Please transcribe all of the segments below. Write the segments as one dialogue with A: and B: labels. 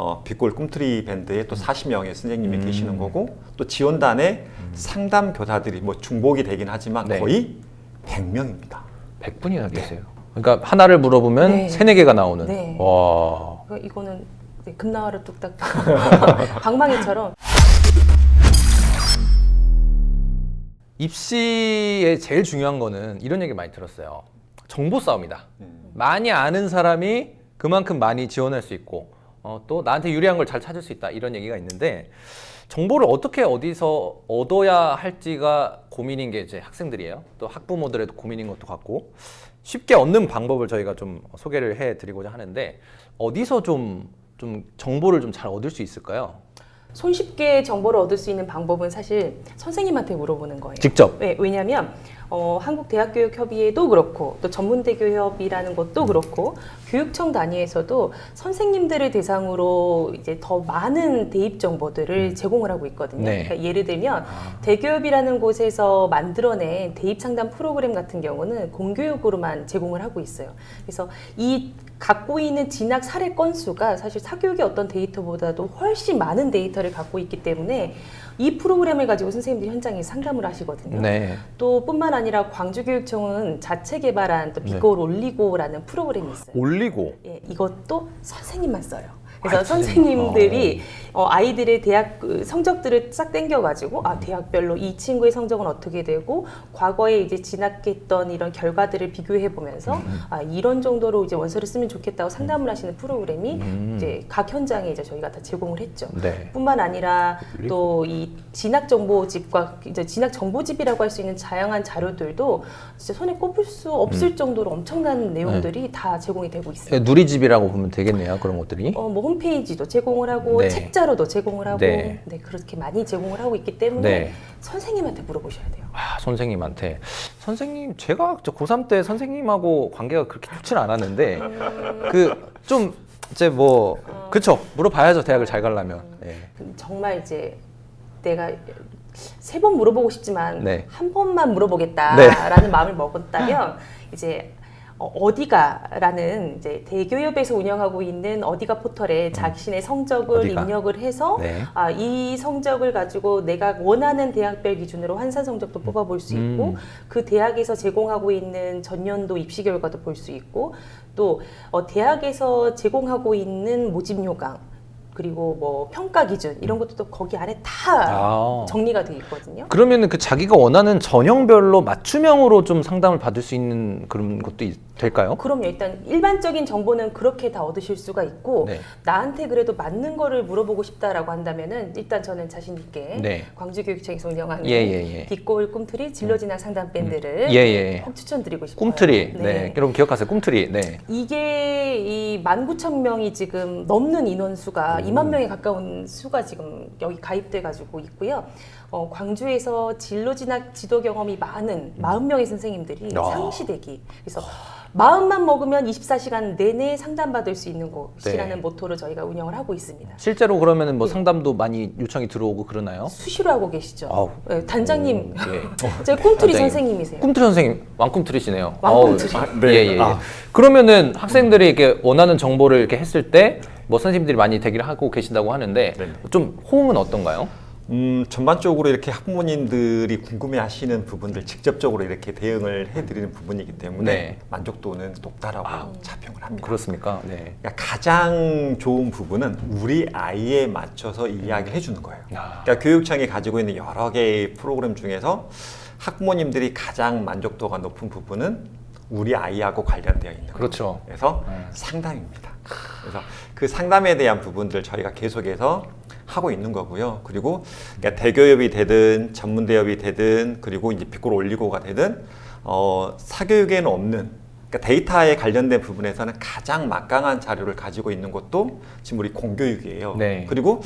A: 어, 빛골 꿈틀이 밴드에 또 40명의 선생님이 계시는 거고 또 지원단에 상담 교사들이 뭐 중복이 되긴 하지만
B: 네.
A: 거의 100명입니다.
B: 100분이나 계세요. 그러니까 하나를 물어보면
C: 네.
B: 세네 개가 나오는.
C: 네.
B: 와.
C: 그러니까 이거는 네, 금나와를 뚝딱 방망이처럼
B: 입시에 제일 중요한 거는 이런 얘기 많이 들었어요. 정보 싸움이다. 많이 아는 사람이 그만큼 많이 지원할 수 있고 어, 또 나한테 유리한 걸 잘 찾을 수 있다 이런 얘기가 있는데 정보를 어떻게 어디서 얻어야 할지가 고민인 게 이제 학생들이에요. 또 학부모들의 고민인 것도 같고 쉽게 얻는 방법을 저희가 좀 소개를 해드리고자 하는데 어디서 좀 좀 정보를 좀 잘 얻을 수 있을까요?
C: 손쉽게 정보를 얻을 수 있는 방법은 사실 선생님한테 물어보는 거예요.
B: 직접.
C: 네, 왜냐하면 어, 한국대학교육협의회도 그렇고 또 전문대교협이라는 것도 그렇고 교육청 단위에서도 선생님들을 대상으로 이제 더 많은 대입 정보들을 제공을 하고 있거든요.
B: 네.
C: 그러니까 예를 들면 대교협이라는 곳에서 만들어낸 대입 상담 프로그램 같은 경우는 공교육으로만 제공을 하고 있어요. 그래서 이 갖고 있는 진학 사례 건수가 사실 사교육의 어떤 데이터보다도 훨씬 많은 데이터를 갖고 있기 때문에 이 프로그램을 가지고 선생님들이 현장에 상담을 하시거든요.
B: 네.
C: 또 뿐만 아니라 광주교육청은 자체 개발한 또 비골 올리고라는 프로그램이 있어요.
B: 올리고.
C: 예, 이것도 선생님만 써요. 그래서
B: 아,
C: 선생님들이 어, 아이들의 대학 그 성적들을 싹 땡겨가지고 아 대학별로 이 친구의 성적은 어떻게 되고 과거에 이제 진학했던 이런 결과들을 비교해 보면서
B: 음.
C: 아 이런 정도로 이제 원서를 쓰면 좋겠다고 상담을 하시는 프로그램이
B: 음.
C: 이제 각 현장에 이제 저희가 다 제공을 했죠.
B: 네.
C: 뿐만 아니라 또 이 진학 정보집과 이제 진학 정보집이라고 할 수 있는 다양한 자료들도 진짜 손에 꼽을 수 없을 정도로 엄청난 내용들이 다 제공이 되고 있습니다.
B: 예, 누리집이라고 보면 되겠네요. 그런 것들이.
C: 어, 뭐 홈페이지도 제공을 하고
B: 네.
C: 책자로도 제공을 하고
B: 네.
C: 네. 그렇게 많이 제공을 하고 있기 때문에
B: 네.
C: 선생님한테 물어보셔야 돼요.
B: 아, 선생님한테 선생님 제가 저 고3 때 선생님하고 관계가 그렇게 좋지는 않았는데 그 좀 이제 뭐 그쵸 물어봐야죠 대학을 잘 가려면 예.
C: 그 정말 이제 내가 세 번 물어보고 싶지만
B: 네.
C: 한 번만 물어보겠다라는 마음을 먹었다면 이제 어, 어디가라는 이제 대교협에서 운영하고 있는 어디가 포털에 자신의 성적을
B: 음. 어디가?
C: 입력을 해서
B: 네.
C: 아, 이 성적을 가지고 내가 원하는 대학별 기준으로 환산 성적도 뽑아볼 수 있고
B: 음.
C: 그 대학에서 제공하고 있는 전년도 입시 결과도 볼 수 있고 또 어, 대학에서 제공하고 있는 모집 요강 그리고 뭐 평가 기준 이런 것도 또 거기 안에 다
B: 아.
C: 정리가 돼 있거든요.
B: 그러면은 그 자기가 원하는 전형별로 맞춤형으로 좀 상담을 받을 수 있는 그런 것도 있- 될까요?
C: 그럼요. 일단 일반적인 정보는 그렇게 다 얻으실 수가 있고
B: 네.
C: 나한테 그래도 맞는 거를 물어보고 싶다라고 한다면은 일단 저는 자신 있게
B: 네.
C: 광주교육청에서 운영하는
B: 예, 예, 예.
C: 빛골 꿈틀이 진로진학 상담 밴드를
B: 예, 예.
C: 꼭 추천드리고 싶어요.
B: 꿈틀이 네. 여러분 기억하세요 꿈틀이 네.
C: 이게 이 19,000명이 지금 넘는 인원수가 2만 명에 가까운 수가 지금 여기 가입돼 가지고 있고요. 어, 광주에서 진로 진학 지도 경험이 많은 40명의 선생님들이
B: 아.
C: 상시대기. 그래서 마음만 먹으면 24시간 내내 상담받을 수 있는 곳이라는
B: 네.
C: 모토로 저희가 운영을 하고 있습니다.
B: 실제로 그러면은 뭐
C: 예.
B: 상담도 많이 요청이 들어오고 그러나요?
C: 수시로 하고 계시죠.
B: 아우.
C: 네, 단장님,
B: 예.
C: 저희 꿈틀이
B: 단장님.
C: 선생님이세요.
B: 꿈틀이 선생님 왕꿈틀이시네요.
C: 왕꿈틀이.
A: 아, 네.
B: 예, 예, 예.
A: 아.
B: 그러면은 학생들이 이렇게 원하는 정보를 이렇게 했을 때 뭐 선생님들이 많이 대기를 하고 계신다고 하는데
A: 네네.
B: 좀 호응은 어떤가요?
A: 음, 전반적으로 이렇게 학부모님들이 궁금해하시는 부분들 직접적으로 이렇게 대응을 해드리는 부분이기 때문에
B: 네.
A: 만족도는 높다라고 자평을 합니다.
B: 그렇습니까? 네.
A: 그러니까 가장 좋은 부분은 우리 아이에 맞춰서 이야기를 해주는 거예요.
B: 야.
A: 그러니까 교육청이 가지고 있는 여러 개의 프로그램 중에서 학부모님들이 가장 만족도가 높은 부분은 우리 아이하고 관련되어 있는 거예요.
B: 그렇죠.
A: 그래서
B: 네.
A: 상담입니다. 그래서 그 상담에 대한 부분들 저희가 계속해서 하고 있는 거고요. 그리고 그러니까 대교협이 되든 전문대협이 되든 그리고 이제 빅골 올리고가 되든 어, 사교육에는 없는 그러니까 데이터에 관련된 부분에서는 가장 막강한 자료를 가지고 있는 것도 지금 우리 공교육이에요.
B: 네.
A: 그리고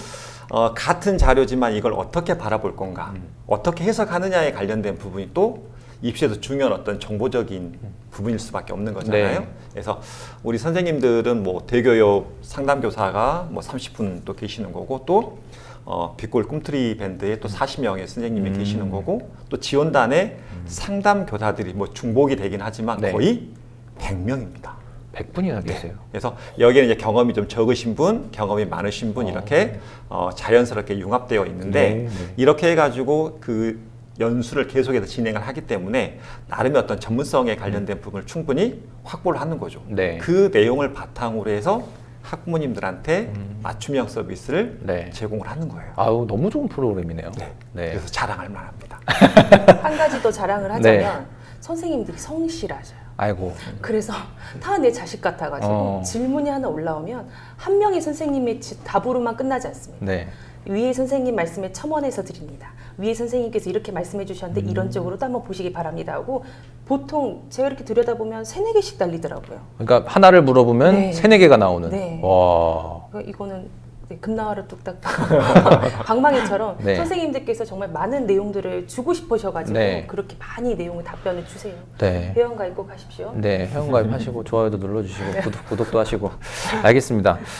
A: 어, 같은 자료지만 이걸 어떻게 바라볼 건가, 어떻게 해석하느냐에 관련된 부분이 또 입시에서 중요한 어떤 정보적인 부분일 수밖에 없는 거잖아요.
B: 네.
A: 그래서 우리 선생님들은 뭐 대교협 상담교사가 뭐 30분 또 계시는 거고 또 어, 빛골 꿈틀이 밴드에 또 40명의 선생님이
B: 음.
A: 계시는 거고 또 지원단에 상담 교사들이 뭐 중복이 되긴 하지만
B: 네.
A: 거의 100명입니다.
B: 100분이나 계세요.
A: 그래서 여기는 이제 경험이 좀 적으신 분, 경험이 많으신 분 이렇게 어, 자연스럽게 융합되어 있는데
B: 네, 네.
A: 이렇게 해가지고 그 연수를 계속해서 진행을 하기 때문에 나름의 어떤 전문성에 관련된 부분을 충분히 확보를 하는 거죠.
B: 네.
A: 그 내용을 바탕으로 해서 학부모님들한테 맞춤형 서비스를
B: 네.
A: 제공을 하는 거예요.
B: 아우 너무 좋은 프로그램이네요.
A: 네.
B: 네.
A: 그래서 자랑할 만합니다.
C: 한 가지 더 자랑을
B: 네.
C: 하자면 선생님들이 성실하셔요.
B: 아이고.
C: 그래서 다 내 자식 같아가지고
B: 어.
C: 질문이 하나 올라오면 한 명의 선생님의 지- 답으로만 끝나지 않습니다.
B: 네.
C: 위에 선생님 말씀에 첨언해서 드립니다. 위에 선생님께서 이렇게 말씀해 주셨는데 이런 쪽으로도 한번 보시기 바랍니다 하고 보통 제가 이렇게 들여다보면 세네 개씩 달리더라고요.
B: 그러니까 하나를 물어보면
C: 네.
B: 세네 개가 나오는.
C: 네.
B: 와.
C: 그러니까 이거는 네, 금나와를 뚝딱 방망이처럼
B: 네.
C: 선생님들께서 정말 많은 내용들을 주고 싶으셔가지고
B: 네.
C: 그렇게 많이 내용을 답변을 주세요.
B: 네.
C: 회원가입 꼭 하십시오.
B: 네, 회원가입 하시고 좋아요도 눌러주시고 구독, 구독도 하시고 알겠습니다.